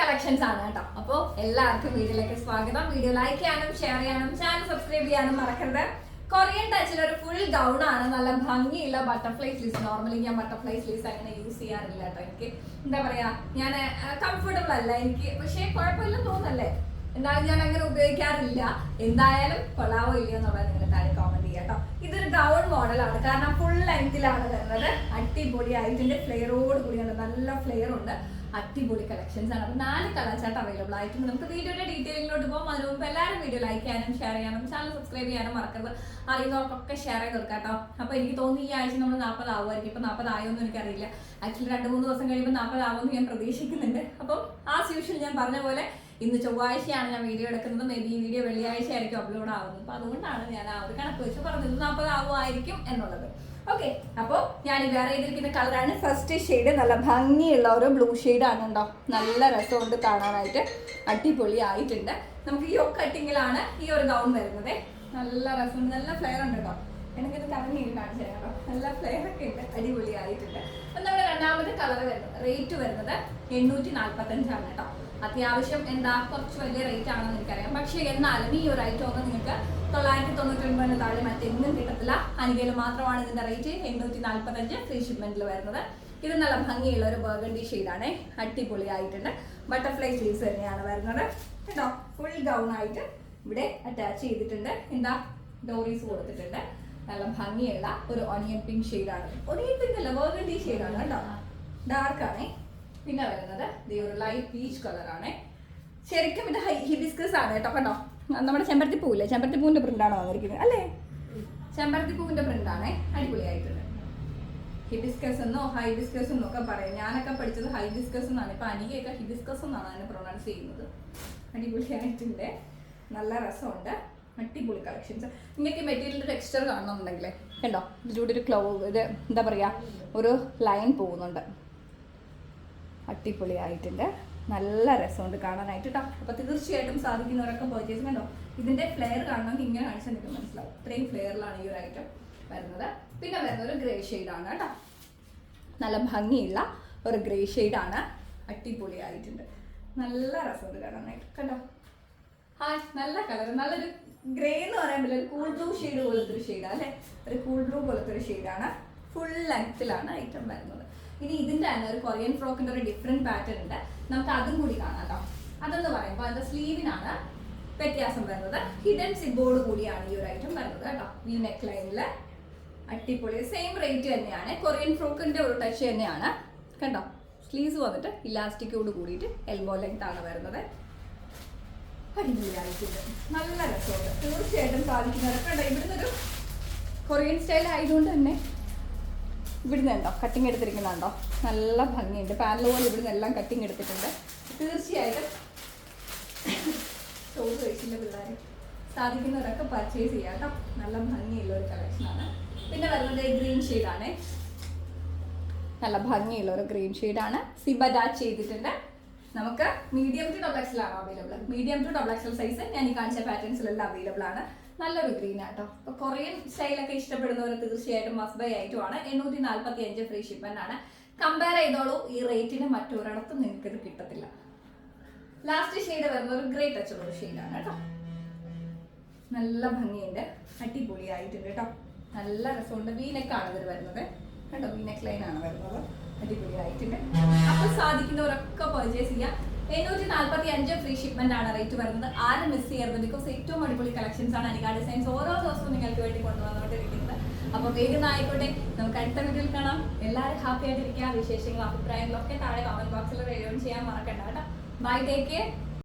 Collections ആണ് കേട്ടോ. അപ്പോൾ എല്ലാവർക്കും വീഡിയോയിലേക്ക് സ്വാഗതം. വീഡിയോ ലൈക്ക് ചെയ്യാനും ഷെയർ ചെയ്യാനും ചാനൽ സബ്സ്ക്രൈബ് ചെയ്യാനും മറക്കരുത്. കൊറിയൻ ടച്ചിൽ ഒരു ഫുൾ ഗൗൺ ആണ്. നല്ല ഭംഗിയുള്ള ബട്ടർഫ്ലൈ സ്ലീവ്സ് നോർമലി ഞാൻ ബട്ടർഫ്ലൈ സ്ലീവ്സ് അങ്ങനെ യൂസ് ചെയ്യാറില്ല കേട്ടോ എനിക്ക്. എന്താ പറയാ ഞാൻ കംഫർട്ടബിൾ അല്ല എനിക്ക്. പക്ഷേ കുഴപ്പമില്ലെന്ന് തോന്നല്ലേ എന്നാലും ഞാൻ അങ്ങനെ ഉപയോഗിക്കാറില്ല. എന്തായാലും കൊള്ളാവോ ഇല്ലയോ എന്നുള്ളത് നിങ്ങൾ താഴെ കോമന്റ് ചെയ്യാം കേട്ടോ. ഇതൊരു ഗൗൺ മോഡലാണ് കാരണം ഫുൾ ലെങ്തിലാണ് വരുന്നത്. അടിപൊളി ആയിട്ടുണ്ട് ഫ്ലെയറോട് കൂടിയാണ് നല്ല ഫ്ലെയർ ഉണ്ട്. അടിപൊളി കളക്ഷൻസ് ആണ്. അപ്പോൾ നാല് കളർച്ചാട്ട് അവൈലബിൾ ആയിട്ടുണ്ട് നമുക്ക് വീഡിയോയുടെ ഡീറ്റെയിലിങ്ങോട്ട് പോകും അതിന് മുമ്പ് എല്ലാവരും വീഡിയോ ലൈക്ക് ചെയ്യാനും ഷെയർ ചെയ്യാനും ചാനൽ സബ്സ്ക്രൈബ് ചെയ്യാനും മറക്കരുത്. അറിയുന്നവർക്കൊക്കെ ഷെയർ ചെയ്ത് കൊടുക്കാം കേട്ടോ അപ്പോൾ എനിക്ക് തോന്നുന്നു ഈ ആഴ്ച നമ്മൾ നാൽപ്പത് ആവുമായിരിക്കും ഇപ്പം നാൽപ്പത് ആയോന്നും എനിക്കറിയില്ല. ആക്ച്വലി രണ്ട് മൂന്ന് ദിവസം കഴിയുമ്പോൾ നാൽപ്പത് ആവുമെന്ന് ഞാൻ പ്രതീക്ഷിക്കുന്നുണ്ട്. അപ്പം ആസ് യൂഷ്വൽ ഞാൻ പറഞ്ഞ പോലെ ഇന്ന് ചൊവ്വാഴ്ചയാണ് ഞാൻ വീഡിയോ എടുക്കുന്നത്. മേ ബി വീഡിയോ വെള്ളിയാഴ്ച ആയിരിക്കും അപ്ലോഡ് ആവുന്നത്. അപ്പോൾ അതുകൊണ്ടാണ് ഞാൻ ആ ഒരു കണക്ക് വെച്ച് പറഞ്ഞത്. നാൽപ്പത് ആവുമായിരിക്കും എന്നുള്ളത്. ഓക്കെ അപ്പോൾ ഞാൻ വേറെ ചെയ്തിരിക്കുന്ന കളറാണ്. ഫസ്റ്റ് ഷെയ്ഡ് നല്ല ഭംഗിയുള്ള ഒരു ബ്ലൂ ആണ് ഉണ്ടോ നല്ല രസമുണ്ട് കാണാനായിട്ട്. അടിപൊളി ആയിട്ടുണ്ട് നമുക്ക് ഈ കട്ടിങ്ങിലാണ് ഈ ഒരു ഗൗൺ വരുന്നത്. നല്ല രസമുണ്ട്. നല്ല ഫ്ലെയർ ഉണ്ട് കേട്ടോ. എനിക്കിത് കറങ്ങി കാണിച്ചു നല്ല ഫ്ലെയർ ഒക്കെ ഉണ്ട്. അടിപൊളി ആയിട്ടുണ്ട് അപ്പം നമ്മുടെ രണ്ടാമത്തെ കളർ വരുന്നത്. റേറ്റ് വരുന്നത് എണ്ണൂറ്റി നാൽപ്പത്തഞ്ചാണ് കേട്ടോ. അത്യാവശ്യം എന്താ കുറച്ച് വലിയ റേറ്റ് ആണെന്ന് എനിക്കറിയാം പക്ഷേ എന്നാലും ഈ ഒരു ഐറ്റം ഒന്നും നിങ്ങൾക്ക് തൊള്ളായിരത്തി തൊണ്ണൂറ്റി ഒൻപതിന് താഴെ മറ്റെങ്ങും കിട്ടത്തില്ല. അനികയിൽ മാത്രമാണ് ഇതിന്റെ റേറ്റ് എണ്ണൂറ്റി നാൽപ്പത്തഞ്ച് ഫ്രീ ഷിപ്മെന്റിൽ വരുന്നത്. ഇത് നല്ല ഭംഗിയുള്ള ഒരു ബർഗണ്ടി ഷെയ്ഡാണ് അടിപൊളി ആയിട്ടുണ്ട് ബട്ടർഫ്ലൈ സ്ലീവ്സ് തന്നെയാണ് വരുന്നത്. കേട്ടോ? ഫുൾ ഗൗൺ ആയിട്ട് ഇവിടെ അറ്റാച്ച് ചെയ്തിട്ടുണ്ട്. എന്താ? ഡോറീസ് കൊടുത്തിട്ടുണ്ട്. നല്ല ഭംഗിയുള്ള ഒരു ഓണിയൻ പിങ്ക് ഷെയ്ഡാണ് ഒനിയൻ പിങ്ക് അല്ല ബർഗണ്ടി ഷെയ്ഡാണ് കേട്ടോ? ഡാർക്ക് ആണേ. പിന്നെ വരുന്നത് ഒരു ലൈറ്റ് പീച്ച് കളറാണ് ശരിക്കും ഇത് ഹിബിസ്കസ് ആണ് കേട്ടോ കണ്ടോ? നമ്മുടെ ചെമ്പരത്തി പൂവില്ലേ? ചെമ്പരത്തി പൂവിന്റെ പ്രിന്റാണ് വന്നിരിക്കുന്നത്? അല്ലേ? ചെമ്പരത്തി പൂവിന്റെ പ്രിന്റാണ് അടിപൊളിയായിട്ടുണ്ട്. ഹിബിസ്കസ് എന്നോ ഹൈബിസ്കസ് എന്നോ ഒക്കെ പറയും. ഞാനൊക്കെ പഠിച്ചത് ഹൈബിസ്കസ് എന്നാണ്. ഇപ്പൊ അനികയൊക്കെ ഹിബിസ്കസ് എന്നാണ് അതിനെ പ്രൊണൗൺസ് ചെയ്യുന്നത്. അടിപൊളിയായിട്ടുണ്ട്. നല്ല രസമുണ്ട്. അടിപൊളി കളക്ഷൻസ് നിങ്ങൾക്ക് മെറ്റീരിയലിന്റെ ടെക്സ്ചർ കാണണമെന്നുണ്ടെങ്കിൽ കണ്ടോ? ഇതിലൂടെ ഒരു ക്ലൗ ഇത് എന്താ പറയാ? ഒരു ലൈൻ പോകുന്നുണ്ട്. അടിപൊളിയായിട്ടുണ്ട്. നല്ല രസമുണ്ട് കാണാനായിട്ട് കേട്ടോ അപ്പോൾ തീർച്ചയായിട്ടും സാധിക്കുന്നവരൊക്കെ പർച്ചേസ് കണ്ടോ ഇതിന്റെ ഫ്ലെയർ കാണണമെങ്കിൽ ഇങ്ങനെ കാണിച്ചാൽ നിങ്ങൾക്ക് മനസ്സിലാവും. ഇത്രയും ഫ്ലെയറിലാണ് ഈ ഒരു ഐറ്റം വരുന്നത്. പിന്നെ വരുന്നത് ഒരു ഗ്രേ ആണ് കേട്ടോ നല്ല ഭംഗിയുള്ള ഒരു ഗ്രേ ആണ്. അടിപൊളിയായിട്ടുണ്ട്. നല്ല രസമുണ്ട് കാണാനായിട്ട്. കണ്ടോ? ആ നല്ല കളർ നല്ലൊരു ഗ്രേ എന്ന് പറ്റില്ല. ഒരു കൂൾ ബ്ലൂ ഷെയ്ഡ് പോലത്തെ ഒരു ഷെയ്ഡാണ് അല്ലേ? ഒരു കൂൾ ബ്ലൂ പോലത്തെ ഒരു ഷെയ്ഡാണ് ഫുൾ ലെങ്ത്തിലാണ് ഐറ്റം വരുന്നത്. ഇനി ഇതിന്റെ തന്നെ ഒരു കൊറിയൻ ഫ്രോക്കിന്റെ ഒരു ഡിഫറെന്റ് പാറ്റേൺ ഉണ്ട്. നമുക്ക് അതും കൂടി കാണാം കേട്ടോ അതെന്ന് പറയുമ്പോൾ അതിന്റെ സ്ലീവിനാണ് വ്യത്യാസം വരുന്നത്. ഹിഡൻ സിബോർഡ് കൂടിയാണ് ഈ ഒരു ഐറ്റം വരുന്നത് കേട്ടോ ഈ നെക്ക് ലൈനിൽ അടിപൊളി. സെയിം റേറ്റ് തന്നെയാണ്. കൊറിയൻ ഫ്രോക്കിന്റെ ഒരു ടച്ച് തന്നെയാണ്. കണ്ടോ? സ്ലീവ്സ് വന്നിട്ട് ഇലാസ്റ്റിക്കോട് കൂടിയിട്ട് എൽബോ ലെങ്ത് ആണ് വരുന്നത്. നല്ല രസമുണ്ട്. തീർച്ചയായിട്ടും സാധിക്കുന്നവരൊക്കെ ഇവിടുന്ന് ഒരു കൊറിയൻ സ്റ്റൈൽ ആയതുകൊണ്ട് തന്നെ ഇവിടുന്ന് ഉണ്ടോ കട്ടിങ് എടുത്തിരിക്കുന്നുണ്ടോ? നല്ല ഭംഗിയുണ്ട്. പാനൽ പോലെ ഇവിടുന്ന് എല്ലാം കട്ടിങ് എടുത്തിട്ടുണ്ട്. തീർച്ചയായിട്ടും ചോറ് കഴിച്ചില്ല പിള്ളേർ സാധിക്കുന്നവരൊക്കെ പർച്ചേസ് ചെയ്യാം കേട്ടോ. നല്ല ഭംഗിയുള്ള ഒരു കളക്ഷനാണ് പിന്നെ വരുന്നത് ഗ്രീൻ ഷെയ്ഡാണ് നല്ല ഭംഗിയുള്ള ഒരു ഗ്രീൻ ഷെയ്ഡാണ് സിബ ഡാച്ച് ചെയ്തിട്ടുണ്ട്. നമുക്ക് മീഡിയം ടു ഡബിൾ എക്സൽ ആണ് available medium to double XL size ഞാൻ ഈ കാണിച്ച പാറ്റേൺസിലെല്ലാം അവൈലബിൾ ആണ്. നല്ലൊരു ഗ്രീൻ ആട്ടോ അപ്പൊ കൊറിയൻ സ്റ്റൈലൊക്കെ ഇഷ്ടപ്പെടുന്നവർ തീർച്ചയായിട്ടും മസ്റ്റ് ബൈ ആണ്. എണ്ണൂറ്റി നാല്പത്തി അഞ്ച് ഫ്രീ ഷിപ്മെന്റ് ആണ്. കമ്പയർ ചെയ്തോളൂ ഈ റേറ്റിന് മറ്റൊരിടത്തും നിങ്ങൾക്ക് ഇത് കിട്ടത്തില്ല. ലാസ്റ്റ് ഷെയ്ഡ് വരുന്ന ഒരു ഗ്രേ ടച്ച് ഉള്ള ഷെയ്ഡാണ് കേട്ടോ. നല്ല ഭംഗിയുണ്ട്. അടിപൊളി അടിപൊളിയായിട്ടുണ്ട് കേട്ടോ. നല്ല രസമുണ്ട്. വീനെക്കാണ് ഇതിൽ വരുന്നത്. കേട്ടോ വീനെക്ക് ലൈൻ ആണ് വരുന്നത്. അടിപൊളിയായിട്ടുണ്ട്. അപ്പൊ സാധിക്കുന്നവരൊക്കെ പർച്ചേസ് ചെയ്യാം. എണ്ണൂറ്റി നാല്പത്തി അഞ്ച് ഫ്രീ ഷിപ്മെന്റ് ആണ് റേറ്റ് വരുന്നത്. ആരും മിസ് ചെയ്യരുത് ബിക്കോസ് ഏറ്റവും അടിപൊളി കളക്ഷൻസ് ആണ് അനികാ ഡിസൈൻസ് ഓരോ ദിവസവും നിങ്ങൾക്ക് വേണ്ടി കൊണ്ടുവന്നുകൊണ്ടിരിക്കുന്നത്. അപ്പൊ വേഗം ആയിക്കോട്ടെ നമുക്ക് അടുത്ത വീട്ടിൽ കാണാം. എല്ലാവരും ഹാപ്പി ആയിട്ടിരിക്കുക. വിശേഷങ്ങളും അഭിപ്രായങ്ങളും ഒക്കെ താഴെ കമന്റ് ബോക്സിൽ റെഡിയോൺ ചെയ്യാൻ മറക്കണ്ട കേട്ടോ. Bye take care